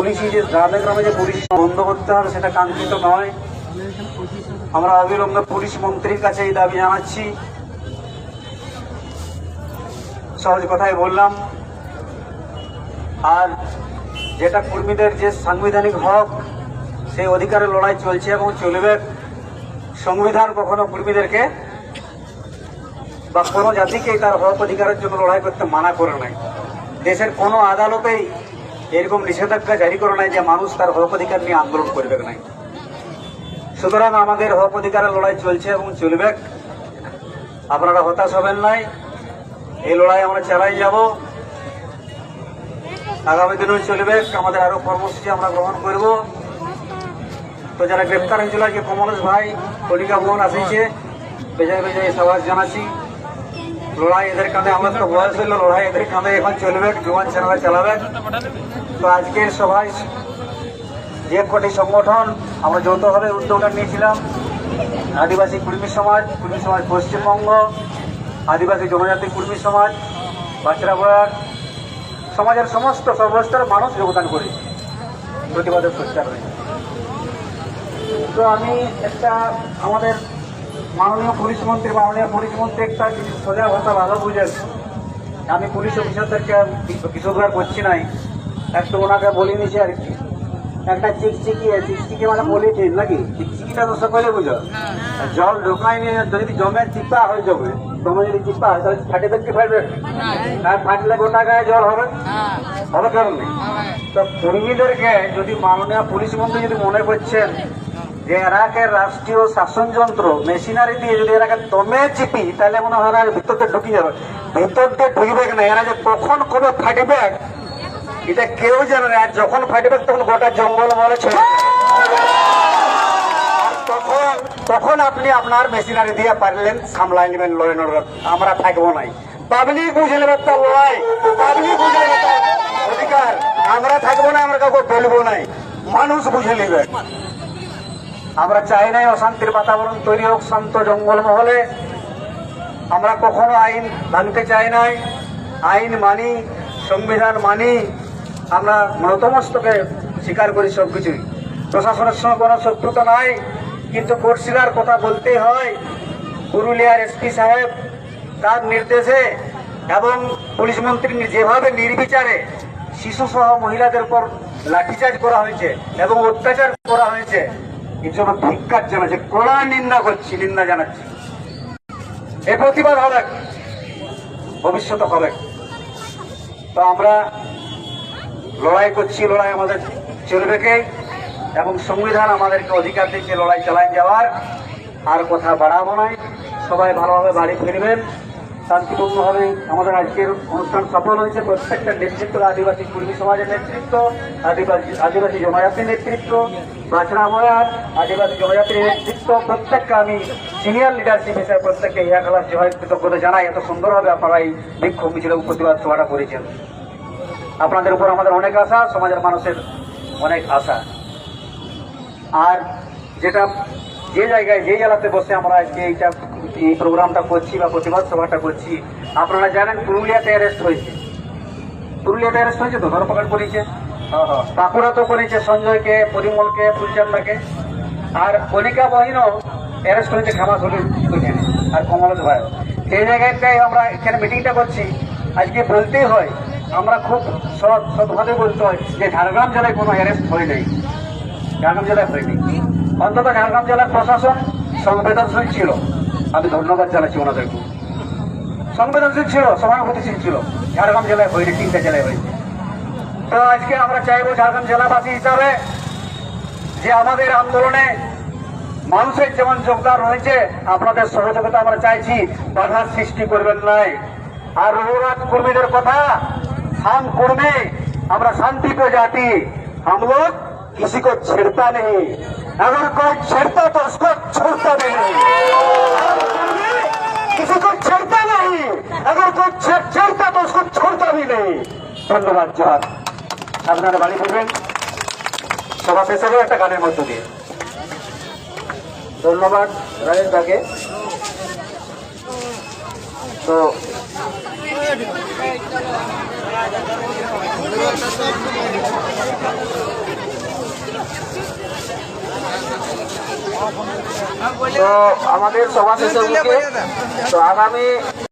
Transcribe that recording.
পুলিশই যে গ্রামে গ্রামে যে পুলিশ বন্ধ করতে হবে, সেটা কাঙ্ক্ষিত নয়। আমরা অবিলম্বে পুলিশ মন্ত্রীর কাছে এই দাবি জানাচ্ছি। সহজ কথাই বললাম। আর যেটা কর্মীদের যে সাংবিধানিক হক, সেই অধিকারের লড়াই চলছে এবং চলবে। সংবিধান কখনো কর্মীদেরকে বা কোনো জাতিকে তার হক অধিকারের জন্য লড়াই করতে মানা করে নাই। দেশের কোনো আদালতেই এরকম নিষেধাজ্ঞা জারি করে নাই যে মানুষ তার হক অধিকার নিয়ে আন্দোলন করবে নাই। সুতরাং আমাদের হক অধিকারের লড়াই চলছে এবং চলবে। আপনারা হতাশ হবেন নাই। এই লড়াই আমরা চালাই যাব। আগামী দিনেও চলবে। আমাদের আরও কর্মসূচি আমরা গ্রহণ করব। তো যারা গ্রেপ্তার হয়েছিল, আজকে কমলেশ ভাই, কলিকা বোন আসিছে বেজায় বেজায় সবাই জানাচ্ছি। লড়াই এদের কাঁধে আমার তো বয়স হইল লড়াই এদের কাঁধে এখন চলবে জোয়ান সেনারা চালাবে। তো আজকের সভায় যে কটি সংগঠন, আমরা যৌথভাবে উদ্যোগটা নিয়েছিলাম। আদিবাসী কর্মী সমাজ কর্মী সমাজ পশ্চিমবঙ্গ, আদিবাসী জনজাতি কর্মী সমাজ, বাচ্চারা বয়ার সমাজের সমস্ত সর্বস্তরের মানুষ যোগদান করে প্রতিবাদের সোচ্চার হয়ে তো আমি একটা আমাদের মাননীয় পুলিশ মন্ত্রী মাননীয় পুলিশ মন্ত্রী একটা সোজা ভাষা ভালো বুঝেন। আমি পুলিশ অফিসারদেরকে কৃষকরা করছি নাই। একটু ওনাকে বলে নিয়েছি আর কি। একটা চিকচিকি চিকচিকি মানে পলিথিন নাকি? চিকচিকিটা তো সকলে বুঝো। জল ঢোকাই নিয়ে যদি জমে চিপা হয়ে যাবে জমে যদি চিপা হয় তাহলে ফাটে দেখতে ফাটবে? আর ফাটলে গোটা গায়ে জল হবে? হবে কারণে তো কর্মীদেরকে যদি মাননীয় পুলিশ মন্ত্রী যদি মনে করছেন যে এরাকে রাষ্ট্রীয় শাসনযন্ত্র মেশিনারি দিয়ে যদি এরাকে দমে চিপি তাহলে মনে হয় এরা ভিতর দিয়ে ঢুকে যাবে ভিতর দিয়ে ঢুকবে না এরা যে কখন কবে ফাটবে এটা কেউ জানে না। আর যখন ফাটবে তখন গোটা জঙ্গল মলে ছেড়ে তখন তখন আপনি আপনার মেশিনারি দিয়ে পারলেন সামলাই নেবেন লড়ে আমরা থাকব নাই। পাবলিক বুঝে নেবে তার লড়াই। পাবলিক বুঝে নেবে অধিকার। আমরা থাকব না, আমরা কাউকে বলব নাই। মানুষ বুঝে নেবে। আমরা চাই নাই অশান্তির বাতাবরণ তৈরি হোক শান্ত জঙ্গল মহলে আমরা কখনো আইন ভাঙতে চাই নাই। আইন মানি, সংবিধান মানি। আমরা নতমস্তকে স্বীকার করি সবকিছুই। প্রশাসনের সঙ্গে কোনো শত্রুতা নাই। কিন্তু কোর্টশিলার কথা বলতেই হয়, পুরুলিয়ার এসপি সাহেব তার নির্দেশে এবং পুলিশ মন্ত্রী যেভাবে নির্বিচারে শিশু সহ মহিলাদের উপর লাঠিচার্জ করা হয়েছে এবং অত্যাচার করা হয়েছে এর জন্য ধিক্কার জানাচ্ছে কড়া নিন্দা করছি, নিন্দা জানাচ্ছি। এ প্রতিবাদ হবে। ভবিষ্যতে হবে। তো আমরা লড়াই করছি, লড়াই আমাদের চলবেকে এবং সংবিধান আমাদেরকে অধিকার দিচ্ছে লড়াই চালায় যাওয়ার। আর কথা বাড়াবো নাই সবাই ভালোভাবে বাড়ি ফিরবেন। শান্তিপূর্ণভাবে আমাদের আজকের অনুষ্ঠান সফল হয়েছে। প্রত্যেকটা নেতৃত্ব আদিবাসী কর্মী সমাজের নেতৃত্ব, আদিবাসী আদিবাসী জনজাতির নেতৃত্ব বাছড়া আদিবাসী জনজাতির নেতৃত্ব, প্রত্যেককে আমি সিনিয়র লিডারশিপ হিসেবে প্রত্যেককে ইয়া খেলার জয় কৃতজ্ঞতা জানাই। এত সুন্দরভাবে আপনারা এই বিক্ষোভ মিছিল প্রতিবাদ সভাটা করেছেন। আপনাদের উপর আমাদের অনেক আশা, সমাজের মানুষের অনেক আশা। আর যেটা যে জায়গায়, যে জেলাতে বসে আমরা আজকে এইটা এই প্রোগ্রামটা করছি বা প্রতিবাদ সভাটা করছি। আপনারা জানেন পুরুলিয়াতে অ্যারেস্ট হয়েছে। পুরুলিয়াতে অ্যারেস্ট হয়েছে তো? ধরপকড় করেছে বাঁকুড়া তো করেছে সঞ্জয়কে পরিমলকে ফুলচান্দাকে আর কণিকা বহিনও অ্যারেস্ট হয়েছে খামাসুলির ওইখানে আর কমলেশ ভাই সেই জায়গাটায় আমরা এখানে মিটিংটা করছি। আজকে বলতেই হয় আমরা খুব সৎ সৎভাবে বলতে হয় যে ঝাড়গ্রাম জেলায় কোনো অ্যারেস্ট হয় নাই। ঝাড়গ্রাম জেলায় হয়নি। অন্তত ঝাড়গ্রাম জেলার প্রশাসন সংবেদনশীল ছিল। আমি ধন্যবাদ জানাচ্ছি ওনাদেরকে সংবেদনশীল ছিল সহানুভূতিশীল ছিল ঝাড়গ্রাম জেলায় হয়নি তিনটা জেলায় হয়েছে তো আজকে আমরা চাইবো ঝাড়গ্রাম জেলাবাসী হিসাবে যে আমাদের আন্দোলনে মানুষের যেমন যোগদান রয়েছে আপনাদের সহযোগিতা আমরা চাইছি বাধার সৃষ্টি করবেন নাই আর রঘুনাথ কর্মীদের কথা শান কর্মী আমরা शांति पे जाती हम लोग किसी को छेड़ता नहीं अगर कोई छेड़ता तो उसको छोड़ता नहीं किसी को छेड़ता नहीं अगर कोई छेड़- छेड़ता तो उसको छोड़ता भी नहीं ধন্যবাদ জহার আপনারা বাড়ি ফিরবেন সভা শেষ হবে একটা গানের মধ্য দিয়ে ধন্যবাদ রাজেশ দাকে তো তো আমাদের সভা শেষের মুখে তো আগামী